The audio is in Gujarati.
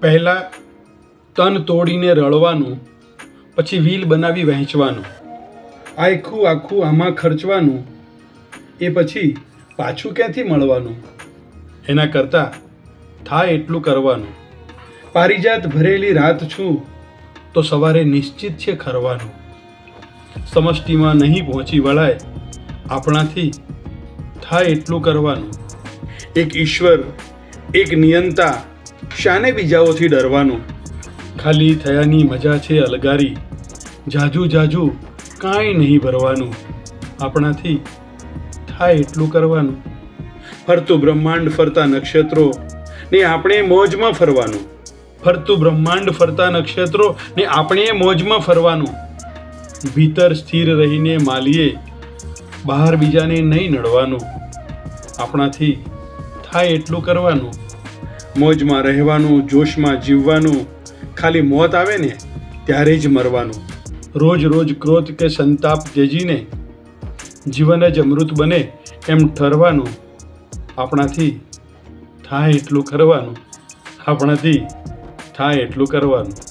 પહેલાં તન તોડીને રળવાનું, પછી વ્હીલ બનાવી વહેંચવાનું, આખું આખું આમાં ખર્ચવાનું, એ પછી પાછું ક્યાંથી મળવાનું? એના કરતાં થાય એટલું કરવાનું. પારિજાત ભરેલી રાત છું, તો સવારે નિશ્ચિત છે ખરવાનું. સમષ્ટિમાં નહીં પહોંચી વળાય, આપણાથી થાય એટલું કરવાનું. એક ઈશ્વર, એક નિયંતા શાને બીજાઓથી ડરવાનું? ખાલી થયાની મજા છે અલગારી. જાજુ જાજુ કાંઈ નહીં ભરવાનું. આપણાથી થાય એટલું કરવાનું. ફરતું બ્રહ્માંડ ફરતા નક્ષત્રો ને આપણે મોજમાં ફરવાનું. ફરતું બ્રહ્માંડ ફરતા નક્ષત્રો ને આપણે મોજમાં ફરવાનું. ભીતર સ્થિર રહીને માલીએ બહાર બીજાને નહીં નડવાનું. આપણાથી થાય એટલું કરવાનું. મોજમાં રહેવાનું, જોશમાં જીવવાનું, ખાલી મોત આવે ને, ત્યારે જ મરવાનું. રોજ રોજ ક્રોધ કે સંતાપ ત્યજીને જીવન જ અમૃત બને એમ ઠરવાનું. આપણાથી થાય એટલું કરવાનું આપણાથી થાય એટલું કરવાનું.